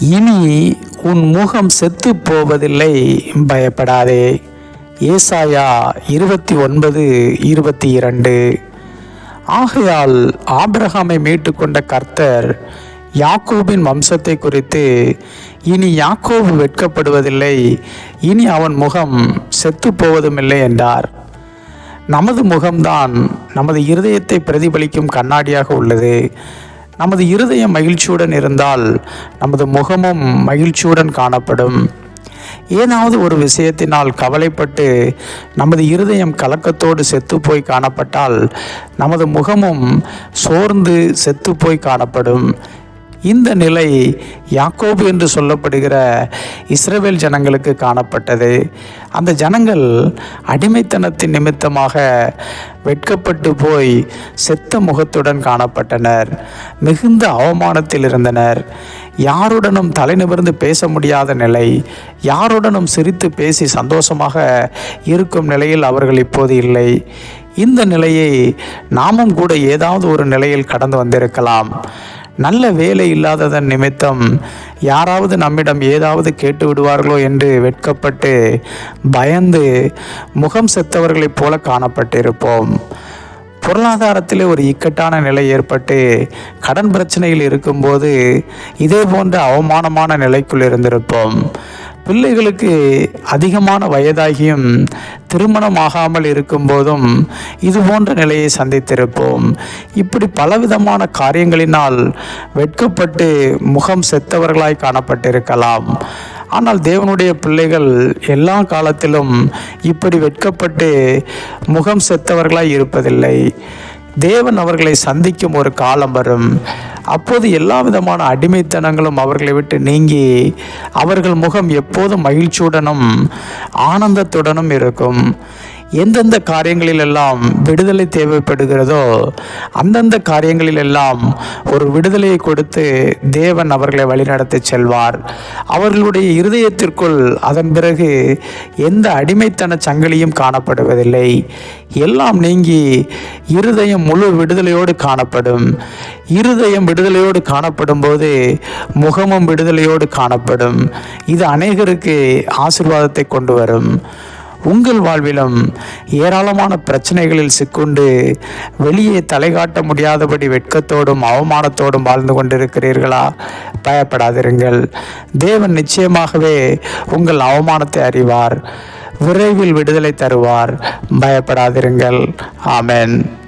இனி உன் முகம் செத்து போவதில்லை பயப்படாதே. ஏசாயா இருபத்தி ஒன்பது இருபத்தி இரண்டு. ஆகையால் ஆபிரகாமை மீட்டுக்கொண்ட கர்த்தர் யாக்கோபின் வம்சத்தை குறித்து இனி யாக்கோபு வெட்கப்படுவதில்லை இனி அவன் முகம் செத்து போவதுமில்லை என்றார். நமது முகம்தான் நமது இருதயத்தை பிரதிபலிக்கும் கண்ணாடியாக உள்ளது. நமது இருதயம் மகிழ்ச்சியுடன் இருந்தால் நமது முகமும் மகிழ்ச்சியுடன் காணப்படும். ஏதாவது ஒரு விஷயத்தினால் கவலைப்பட்டு நமது இருதயம் கலக்கத்தோடு செத்துப்போய் காணப்பட்டால் நமது முகமும் சோர்ந்து செத்துப்போய் காணப்படும். இந்த நிலை யாக்கோபு என்று சொல்லப்படுகிற இஸ்ரேவேல் ஜனங்களுக்கு காணப்பட்டது. அந்த ஜனங்கள் அடிமைத்தனத்தின் நிமித்தமாக வெட்கப்பட்டு போய் செத்த முகத்துடன் காணப்பட்டனர். மிகுந்த அவமானத்தில் இருந்தனர். யாருடனும் தலை நிமிர்ந்து பேச முடியாத நிலை யாருடனும் சிரித்து பேசி சந்தோஷமாக இருக்கும் நிலையில் அவர்கள் இப்போது இல்லை. இந்த நிலையை நாமும் கூட ஏதாவது ஒரு நிலையில் கடந்து வந்திருக்கலாம். நல்ல வேலை இல்லாததன் நிமித்தம் யாராவது நம்மிடம் ஏதாவது கேட்டு விடுவார்களோ என்று வெட்கப்பட்டு பயந்து முகம் செத்தவர்களைப் போல காணப்பட்டிருப்போம். பொருளாதாரத்திலே ஒரு இக்கட்டான நிலை ஏற்பட்டு கடன் பிரச்சனையில் இருக்கும்போது இதே போன்ற அவமானமான நிலைக்குள் இருந்திருப்போம். பிள்ளைகளுக்கு அதிகமான வயதாகியும் திருமணம் ஆகாமல் இருக்கும்போதும் இது போன்ற நிலையை சந்தித்திருப்போம். இப்படி பலவிதமான காரியங்களினால் வெட்கப்பட்டு முகம் செத்தவர்களாய் காணப்பட்டிருக்கலாம். ஆனால் தேவனுடைய பிள்ளைகள் எல்லா காலத்திலும் இப்படி வெட்கப்பட்டு முகம் செத்தவர்களாய் இருப்பதில்லை. தேவன் அவர்களை சந்திக்கும் ஒரு காலம் வரும். அப்போது எல்லா விதமான அடிமைத்தனங்களும் அவர்களை விட்டு நீங்கி அவர்கள் முகம் எப்போதும் மகிழ்ச்சியுடனும் ஆனந்தத்துடனும் இருக்கும். எந்தெந்த காரியங்களிலெல்லாம் விடுதலை தேவைப்படுகிறதோ அந்தந்த காரியங்களிலெல்லாம் ஒரு விடுதலையை கொடுத்து தேவன் அவர்களை வழிநடத்தி செல்வார். அவர்களுடைய இருதயத்திற்குள் அதன் பிறகு எந்த அடிமைத்தன சங்கிலியும் காணப்படுவதில்லை. எல்லாம் நீங்கி இருதயம் முழு விடுதலையோடு காணப்படும். இருதயம் விடுதலையோடு காணப்படும் போது முகமும் விடுதலையோடு காணப்படும். இது அநேகருக்கு ஆசிர்வாதத்தை கொண்டு வரும். உங்கள் வாழ்விலும் ஏராளமான பிரச்சனைகளில் சிக்கொண்டு வெளியே தலை காட்ட முடியாதபடி வெட்கத்தோடும் அவமானத்தோடும் வாழ்ந்து கொண்டிருக்கிறீர்களா? பயப்படாதிருங்கள். தேவன் நிச்சயமாகவே உங்கள் அவமானத்தை அறிவார். விரைவில் விடுதலை தருவார். பயப்படாதிருங்கள். ஆமென்.